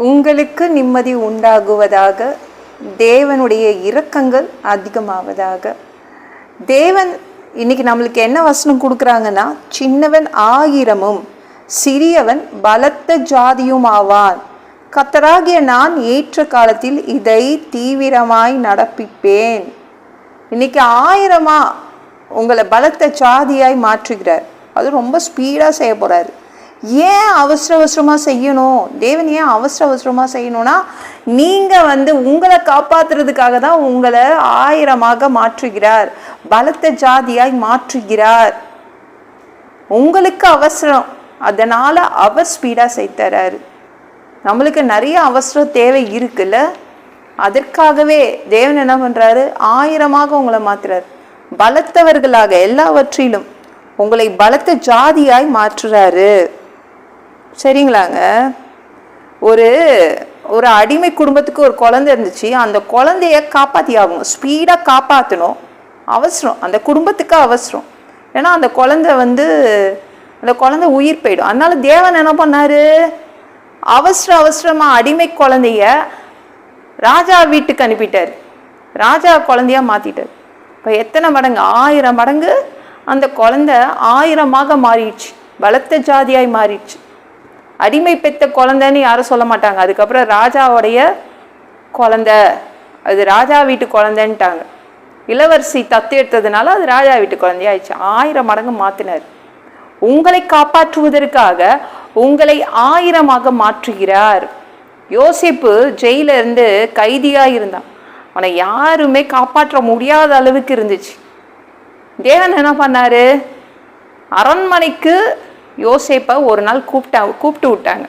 உங்களுக்கு நிம்மதி உண்டாகுவதாக தேவனுடைய இரக்கங்கள் அதிகமாவதாக. தேவன் இன்னைக்கு நம்மளுக்கு என்ன வசனம் கொடுக்குறாங்கன்னா சின்னவன் ஆயிரமும் சிறியவன் பலத்த ஜாதியும் ஆவான் கத்தராகிய நான் ஏற்ற காலத்தில் இதை தீவிரமாய் நடப்பிப்பேன். இன்னைக்கு ஆயிரமா உங்களை பலத்த ஜாதியாய் மாற்றுகிறார். அது ரொம்ப ஸ்பீடாக செய்ய போகிறாரு ஏன் அவசர அவசரமாக செய்யணும்? தேவன் ஏன் அவசர அவசரமாக செய்யணும்னா நீங்கள் வந்து உங்களை காப்பாற்றுறதுக்காக தான் உங்களை ஆயிரமாக மாற்றுகிறார். பலத்த ஜாதியாய் மாற்றுகிறார். உங்களுக்கு அவசரம். அதனால் அவர் ஸ்பீடாக செய்தராரு நம்மளுக்கு நிறைய அவசரம் தேவை இருக்குல்ல? அதற்காகவே தேவன் என்ன பண்ணுறாரு ஆயிரமாக உங்களை மாற்றுறார் பலத்தவர்களாக எல்லாவற்றிலும் உங்களை பலத்த ஜாதியாய் மாற்றுறாரு. சரிங்களாங்க. ஒரு ஒரு அடிமை குடும்பத்துக்கு ஒரு குழந்தை இருந்துச்சு. அந்த குழந்தைய காப்பாற்றி ஆகணும் ஸ்பீடாக காப்பாற்றணும் அவசரம். அந்த குடும்பத்துக்கு அவசரம். ஏன்னா அந்த குழந்தை வந்து அந்த குழந்தை உயிர் போயிடும். அதனால தேவன் என்ன பண்ணாரு? அவசர அவசரமாக அடிமை குழந்தைய ராஜா வீட்டுக்கு அனுப்பிட்டார். ராஜா குழந்தையா மாற்றிட்டார் இப்போ எத்தனை மடங்கு? ஆயிரம் மடங்கு அந்த குழந்தை ஆயிரமாக மாறிடுச்சு. பலத்த ஜாதியாய் மாறிடுச்சு. அடிமை பெத்த குழந்தைன்னு யாரும் சொல்ல மாட்டாங்க. அதுக்கப்புறம் ராஜாவுடைய குழந்த அது ராஜா வீட்டு குழந்தைன்ட்டாங்க. இளவரசி தத்து எடுத்ததுனால அது ராஜா வீட்டு குழந்தையாயிடுச்சு. ஆயிரம் மடங்கு மாத்தினார். உங்களை காப்பாற்றுவதற்காக உங்களை ஆயிரமாக மாற்றுகிறார். யோசிப்பு ஜெயில இருந்து கைதியாக இருந்தான். அவனை யாருமே காப்பாற்ற முடியாத அளவுக்கு இருந்துச்சு. தேவன் என்ன பண்ணாரு? அரண்மனைக்கு யோசேப்பை ஒரு நாள் கூப்பிட்டா கூப்பிட்டு விட்டாங்க.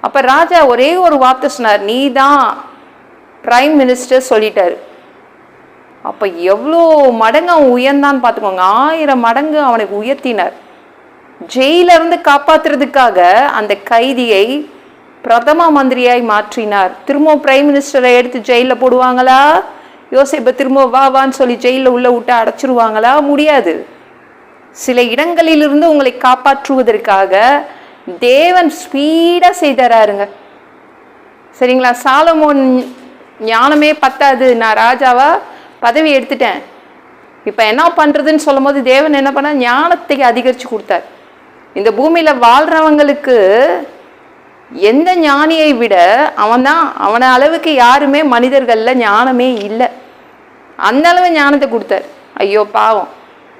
அப்போ ராஜா ஒரே ஒரு வார்த்தை சொன்னார் நீ தான் பிரைம் மினிஸ்டர் சொல்லிட்டாரு. அப்போ எவ்வளோ மடங்கு அவன் உயர்ந்தான்னு பார்த்துக்கோங்க. ஆயிரம் மடங்கு அவனுக்கு உயர்த்தினார். ஜெயிலிருந்து இருந்து அந்த கைதியை பிரதம மந்திரியாய் மாற்றினார். திரும்ப பிரைம் மினிஸ்டரை எடுத்து ஜெயிலில் போடுவாங்களா? யோசிப்ப திரும்ப வா வான்னு சொல்லி ஜெயிலில் உள்ள விட்டு அடைச்சிருவாங்களா? முடியாது. சில இடங்களிலிருந்து உங்களை காப்பாற்றுவதற்காக தேவன் ஸ்பீடாக செய்தராருங்க சரிங்களா? சாலமோன் ஞானமே பத்தாது. நான் ராஜாவா? பதவி எடுத்துட்டேன். இப்போ என்ன பண்ணுறதுன்னு சொல்லும்போது தேவன் என்ன பண்ண ஞானத்தை அதிகரித்து கொடுத்தார். இந்த பூமியில் வாழ்கிறவங்களுக்கு எந்த ஞானியை விட அவன்தான் அவனை அளவுக்கு யாருமே மனிதர்களில் ஞானமே இல்லை. அந்த அளவு ஞானத்தை கொடுத்தார். ஐயோ பாவம்.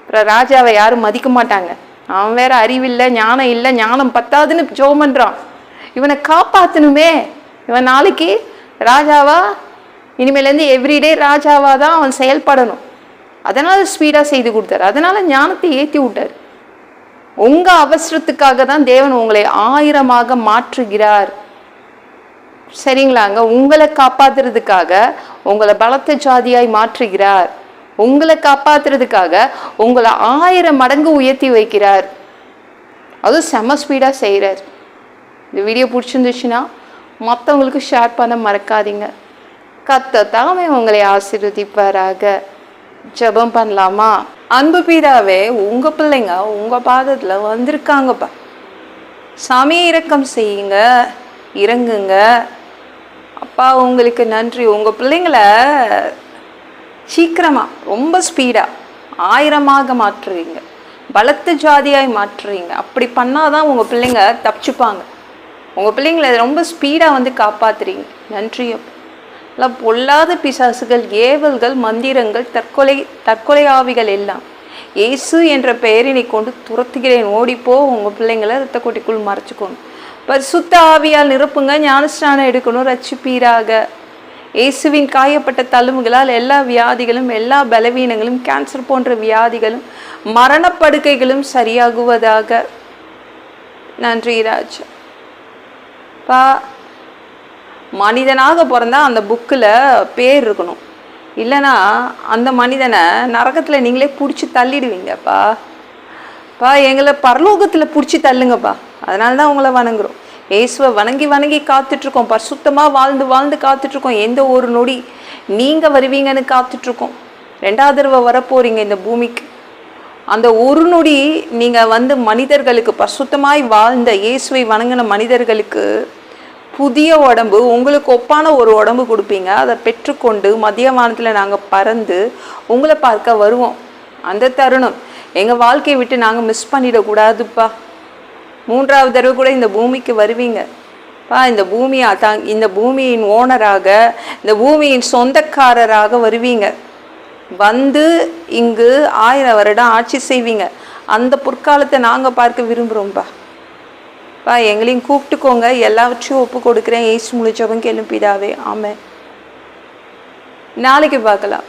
அப்புறம் ராஜாவை யாரும் மதிக்க மாட்டாங்க. அவன் வேற அறிவில்லை ஞானம் இல்லை ஞானம் பத்தாதுன்னு ஜோம் பண்ணுறான் இவனை காப்பாற்றணுமே இவன் நாளைக்கு ராஜாவா? இனிமேலேருந்து எவ்ரிடே ராஜாவா தான் அவன் செயல்படணும். அதனால் ஸ்பீடாக செய்து கொடுத்தாரு. அதனால் ஞானத்தை ஏற்றி விட்டார். உங்கள் அவசரத்துக்காக தான் தேவன் உங்களை ஆயிரமாக மாற்றுகிறார். சரிங்களாங்க? உங்களை காப்பாத்துறதுக்காக உங்களை பலத்த ஜாதியாய் மாற்றுகிறார். உங்களை காப்பாத்துறதுக்காக உங்களை ஆயிரம் மடங்கு உயர்த்தி வைக்கிறார். அதுவும் செம ஸ்பீடாக செய்கிறார் இந்த வீடியோ பிடிச்சிருந்துச்சுன்னா மற்றவங்களுக்கு ஷேர் பண்ண மறக்காதீங்க. கத்த தாமே உங்களை ஆசீர்வதிப்பாராக. ஜெபம் பண்ணலாமா? அன்பு பீடாவே உங்கள் பிள்ளைங்க உங்கள் பாதத்தில் வந்திருக்காங்கப்பா. சாமி இறக்கம் செய்யுங்க இறங்குங்க. அப்பா உங்களுக்கு நன்றி. உங்கள் பிள்ளைங்கள சீக்கிரமாக ரொம்ப ஸ்பீடாக ஆயிரமாக மாற்றுவீங்க பலத்த ஜாதியாய் மாற்றுறீங்க. அப்படி பண்ணாதான் உங்கள் பிள்ளைங்க தப்பிச்சுப்பாங்க. உங்கள் பிள்ளைங்களை ரொம்ப ஸ்பீடாக வந்து காப்பாத்துறீங்க. நன்றியும். எல்லாம் பொல்லாத பிசாசுகள் ஏவல்கள் மந்திரங்கள் தற்கொலை தற்கொலை ஆவிகள் எல்லாம். இயேசு என்ற பெயரினை கொண்டு துரத்துகிறேன். ஓடிப்போ உங்கள் பிள்ளைங்களை ரத்த கொட்டிக்குள் மறைச்சிக்கணும் பரிசுத்த ஆவியால் நிரப்புங்க ஞானஸ்நானம் எடுக்கணும் ரச்சிப்பீராக இயேசுவின் காயப்பட்ட தழும்புகளால் எல்லா வியாதிகளும் எல்லா பலவீனங்களும் கேன்சர் போன்ற வியாதிகளும் மரணப்படுக்கைகளும் சரியாகுவதாக. நன்றி ராஜா. பா மனிதனாக பிறந்தா அந்த புக்கில் பேர் இருக்கணும். இல்லைன்னா அந்த மனிதனை நரகத்தில் நீங்களே பிடிச்சி தள்ளிடுவீங்கப்பா பா எங்களை பரலோகத்தில் பிடிச்சி தள்ளுங்கப்பா. அதனால தான் உங்களை வணங்குறோம். இயேசுவை வணங்கி வணங்கி காத்துட்ருக்கோம். பரிசுத்தமாக வாழ்ந்து வாழ்ந்து காத்துட்ருக்கோம். எந்த ஒரு நொடி நீங்கள் வருவீங்கன்னு காத்துட்ருக்கோம். ரெண்டாவது தடவை வரப்போகிறீங்க இந்த பூமிக்கு. அந்த ஒரு நொடி நீங்கள் வந்து மனிதர்களுக்கு பரிசுத்தமாய் வாழ்ந்த இயேசுவை வணங்கின மனிதர்களுக்கு புதிய உடம்பு உங்களுக்கு ஒப்பான ஒரு உடம்பு கொடுப்பீங்க. அதை பெற்றுக்கொண்டு மதிய வானத்தில் நாங்கள் பறந்து உங்களை பார்க்க வருவோம். அந்த தருணம். எங்கள் வாழ்க்கையை விட்டு நாங்கள் மிஸ் பண்ணிடக்கூடாதுப்பா. மூன்றாவது தடவை கூட இந்த பூமிக்கு வருவீங்க. பா இந்த பூமியை தான் இந்த பூமியின் ஓனராக இந்த பூமியின் சொந்தக்காரராக வருவீங்க. வந்து இங்கு ஆயிரம் வருடம் ஆட்சி செய்வீங்க. அந்த பொற்காலத்தை நாங்கள் பார்க்க விரும்புகிறோம்ப்பா பா. எங்களையும் கூப்பிட்டுக்கோங்க. எல்லாவற்றையும் ஒப்பு கொடுக்குறேன். ஏசு முழிச்சவங்க கேளும் பிதாவே. நாளைக்கு பார்க்கலாம்.